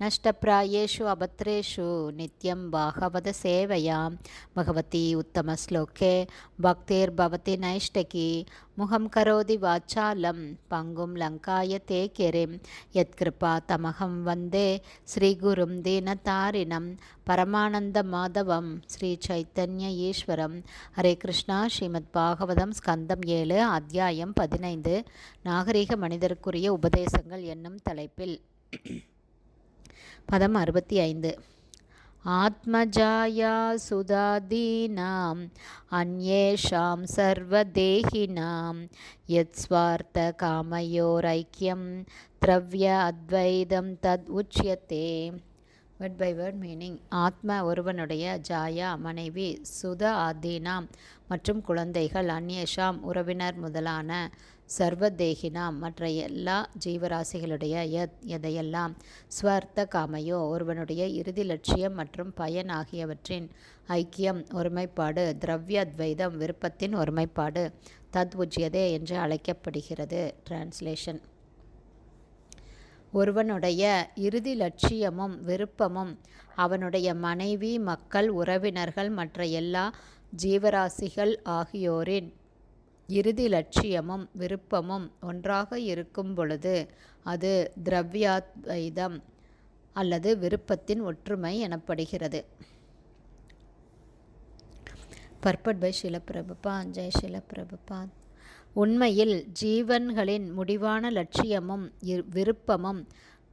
नष्टप्रायेषु अभद्रेषु नित्यं बाहवद सेवया भगवती उत्तमश्लोके भक्तिर्भवति नैष्टकी मुखं करोति वाचालं पङ्गुं लङ्काय ते किरिं यत्कृपा तमहं वन्दे श्रीगुरुं दीनतारिणं பரமானந்தமாதவம் ஸ்ரீ சைத்தன்ய ஈஸ்வரம் ஹரே கிருஷ்ணா ஸ்ரீமத் பாகவதம் ஸ்கந்தம் ஏழு அத்தியாயம் பதினைந்து நாகரிக மனிதருக்குரிய உபதேசங்கள் என்னும் தலைப்பில் பதம் அறுபத்தி ஐந்து. ஆத்மஜாயா சுதாதீனாம் அந்யேஷாம் சர்வதேகினாம் யத் ஸ்வார்த்த காமயோரைக்கியம் திரவ்ய அத்வைதம் தத் உச்சியத்தே வேர்ட் பை வேர்ட் மீனிங் ஆத்ம ஒருவனுடைய ஜாயா மனைவி சுத ஆதீனாம் மற்றும் குழந்தைகள் அந்நேஷாம் உறவினர் முதலான சர்வதேகினாம் மற்ற எல்லா ஜீவராசிகளுடைய எத் எதையெல்லாம் ஸ்வர்த்த காமையோ ஒருவனுடைய இறுதி லட்சியம் மற்றும் பயன் ஆகியவற்றின் ஐக்கியம் ஒருமைப்பாடு திரவிய அத்வைதம் விருப்பத்தின் ஒருமைப்பாடு தத் உஜ்யதே என்று அழைக்கப்படுகிறது. டிரான்ஸ்லேஷன் ஒருவனுடைய இறுதி லட்சியமும் விருப்பமும் அவனுடைய மனைவி மக்கள் உறவினர்கள் மற்ற எல்லா ஜீவராசிகள் ஆகியோரின் இறுதி லட்சியமும் விருப்பமும் ஒன்றாக இருக்கும் பொழுது அது திரவியாத்வைதம் அல்லது விருப்பத்தின் ஒற்றுமை எனப்படுகிறது. பர்பட் பை ஷிலப்பிரபுபா ஜெய் ஷிலப்பிரபுபா உண்மையில் ஜீவன்களின் முடிவான லட்சியமும் விருப்பமும்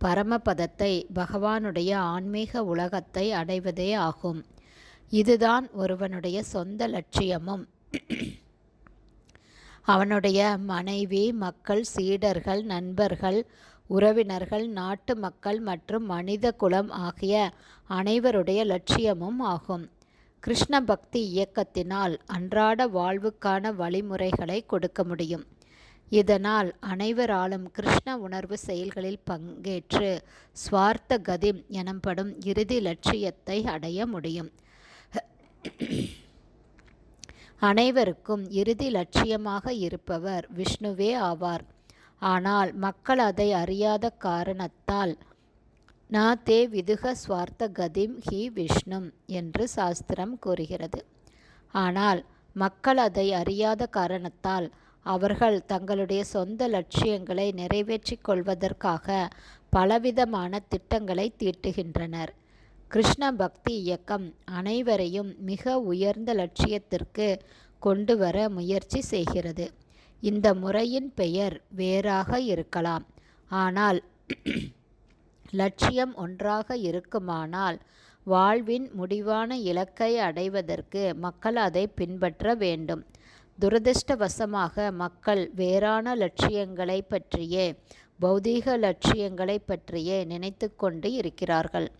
பரமபதத்தை பகவானுடைய ஆன்மீக உலகத்தை அடைவதே ஆகும். இதுதான் ஒருவனுடைய சொந்த லட்சியமும். அவனுடைய மனைவி மக்கள் சீடர்கள் நண்பர்கள் உறவினர்கள் நாட்டு மக்கள் மற்றும் மனித குலம் ஆகிய அனைவருடைய லட்சியமும் ஆகும். கிருஷ்ண பக்தி இயக்கத்தினால் அன்றாட வாழ்வுக்கான வழிமுறைகளை கொடுக்க முடியும். இதனால் அனைவராலும் கிருஷ்ண உணர்வு செயல்களில் பங்கேற்று சுவார்த்த கதிம் எனப்படும் இறுதி லட்சியத்தை அடைய முடியும். அனைவருக்கும் இறுதி லட்சியமாக இருப்பவர் விஷ்ணுவே ஆவார். ஆனால் மக்கள் அதை அறியாத காரணத்தால் நா தே விதுக ஸ்வார்த்த கதிம் ஹி விஷ்ணும் என்று சாஸ்திரம் கூறுகிறது. ஆனால் மக்கள் அதை அறியாத காரணத்தால் அவர்கள் தங்களுடைய சொந்த லட்சியங்களை நிறைவேற்றிக் கொள்வதற்காக பலவிதமான திட்டங்களை தீட்டுகின்றனர். கிருஷ்ண பக்தி இயக்கம் அனைவரையும் மிக உயர்ந்த லட்சியத்திற்கு கொண்டு வர முயற்சி செய்கிறது. இந்த முறையின் பெயர் வேறாக இருக்கலாம். ஆனால் லட்சியம் ஒன்றாக இருக்குமானால் வாழ்வின் முடிவான இலக்கை அடைவதற்கு மக்கள் அதை பின்பற்ற வேண்டும். துரதிருஷ்டவசமாக மக்கள் வேறான லட்சியங்களை பற்றியே பௌதீக லட்சியங்களை பற்றியே நினைத்து கொண்டு இருக்கிறார்கள்.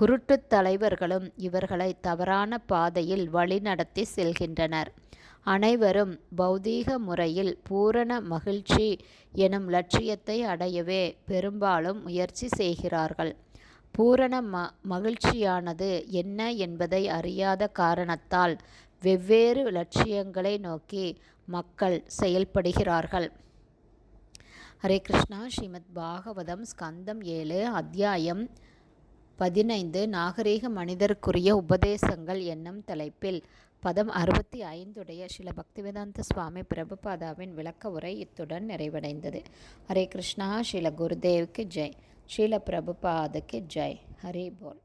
குருட்டுத் தலைவர்களும் இவர்களை தவறான பாதையில் வழிநடத்தி செல்கின்றனர். அனைவரும் பௌதீக முறையில் பூரண மகிழ்ச்சி எனும் லட்சியத்தை அடையவே பெரும்பாலும் முயற்சி செய்கிறார்கள். பூரண ம மகிழ்ச்சியானது என்ன என்பதை அறியாத காரணத்தால் வெவ்வேறு லட்சியங்களை நோக்கி மக்கள் செயல்படுகிறார்கள். ஹரே கிருஷ்ணா ஸ்ரீமத் பாகவதம் ஸ்கந்தம் ஏழு அத்தியாயம் பதினைந்து. நாகரீக மனிதருக்குரிய உபதேசங்கள் என்னும் தலைப்பில் பதம் அறுபத்தி ஐந்துடைய ஸ்ரீல பக்திவேதாந்த சுவாமி பிரபுபாதாவின் விளக்க உரை இத்துடன் நிறைவடைந்தது. ஹரே கிருஷ்ணா ஸ்ரீல குருதேவுக்கு ஜெய். ஸ்ரீல பிரபுபாதுக்கு ஜெய். ஹரி போல்.